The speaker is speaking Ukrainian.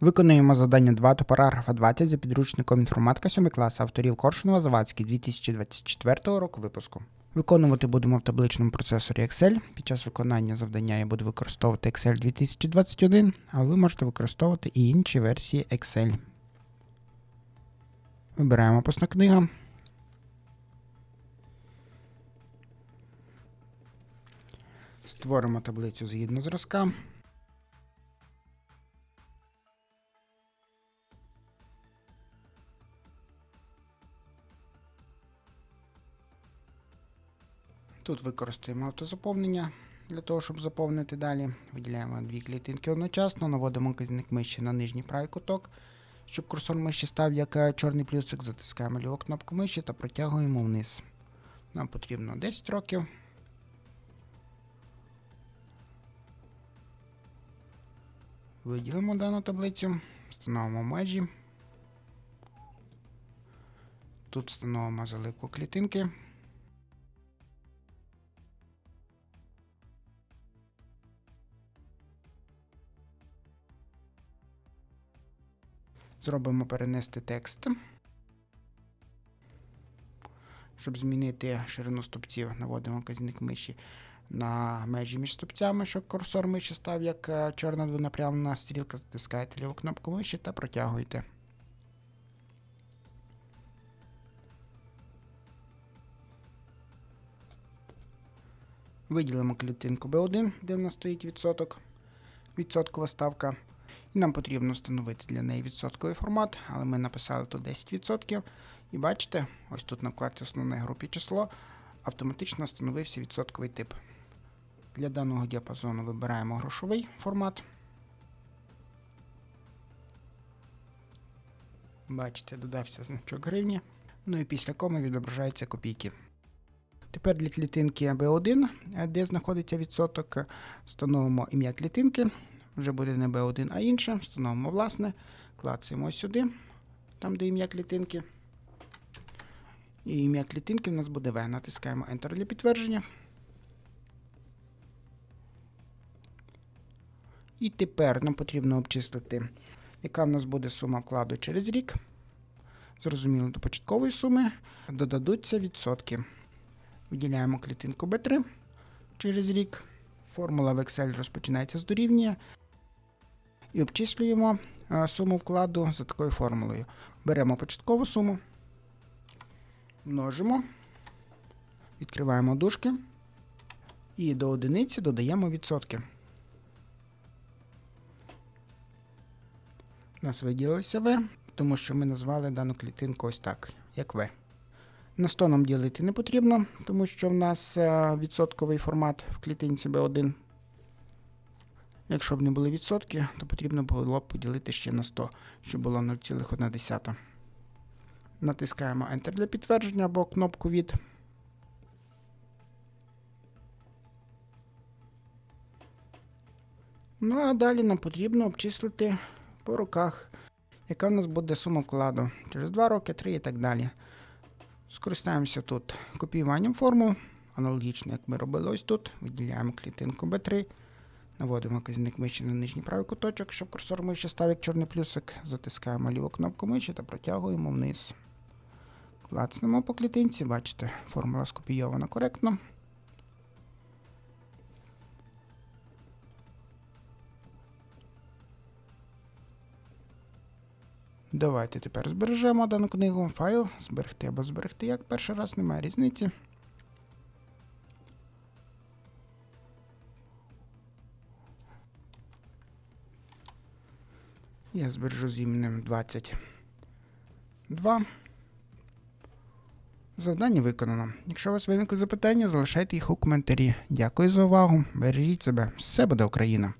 Виконуємо завдання 2 до параграфа 20 за підручником інформатика 7 класу авторів Коршунова Завадський 2024 року випуску. Виконувати будемо в табличному процесорі Excel. Під час виконання завдання я буду використовувати Excel 2021, але ви можете використовувати і інші версії Excel. Вибираємо описна книга. Створимо таблицю згідно зразка. Тут використаємо автозаповнення для того, щоб заповнити далі. Виділяємо дві клітинки одночасно, наводимо казник миші на нижній правий куток. Щоб курсор миші став як е, чорний плюсик, затискаємо ліву кнопку миші та протягуємо вниз. Нам потрібно 10 років. Виділимо дану таблицю, встановимо межі. Тут встановимо заливку клітинки. Зробимо перенести текст. Щоб змінити ширину стопців, наводимо казник миші на межі між стопцями, щоб курсор миші став як е, чорна двонапрямлена стрілка, затискаєте ліву кнопку миші та протягуєте. Виділимо клітинку B1, де в нас стоїть відсоток, відсоткова ставка. Нам потрібно встановити для неї відсотковий формат, але ми написали тут 10%. І бачите, ось тут на вкладці основної групі число автоматично встановився відсотковий тип. Для даного діапазону вибираємо грошовий формат. Бачите, додався значок гривні. Ну і після коми відображаються копійки. Тепер для клітинки B1, де знаходиться відсоток, встановимо ім'я клітинки. Вже буде не B1, а інше. Встановимо власне, клацаємо сюди, там де ім'я клітинки. І ім'я клітинки в нас буде V. Натискаємо Enter для підтвердження. І тепер нам потрібно обчислити, яка в нас буде сума вкладу через рік. Зрозуміло, до початкової суми додадуться відсотки. Виділяємо клітинку B3 через рік. Формула в Excel розпочинається з дорівнює. І обчислюємо суму вкладу за такою формулою. Беремо початкову суму, множимо, відкриваємо дужки і до одиниці додаємо відсотки. У нас виділилося В, тому що ми назвали дану клітинку ось так, як В. На 100 нам ділити не потрібно, тому що в нас відсотковий формат в клітинці B1. Якщо б не були відсотки, то потрібно було б поділити ще на 100, щоб було 0,1. Натискаємо Enter для підтвердження або кнопку від. Ну а далі нам потрібно обчислити по роках, яка в нас буде сума вкладу через 2 роки, 3 і так далі. Скористаємося тут копіюванням формул, аналогічно, як ми робили ось тут. Виділяємо клітинку B3. Наводимо казник миші на нижній правий куточок, щоб курсор миші став як чорний плюсик. Затискаємо ліву кнопку миші та протягуємо вниз. Клацнемо по клітинці, бачите, формула скопійована коректно. Давайте тепер збережемо дану книгу, файл, зберегти або зберегти як перший раз, немає різниці. Я збережу з іменем 22. Завдання виконано. Якщо у вас виникли запитання, залишайте їх у коментарі. Дякую за увагу. Бережіть себе. Все буде Україна!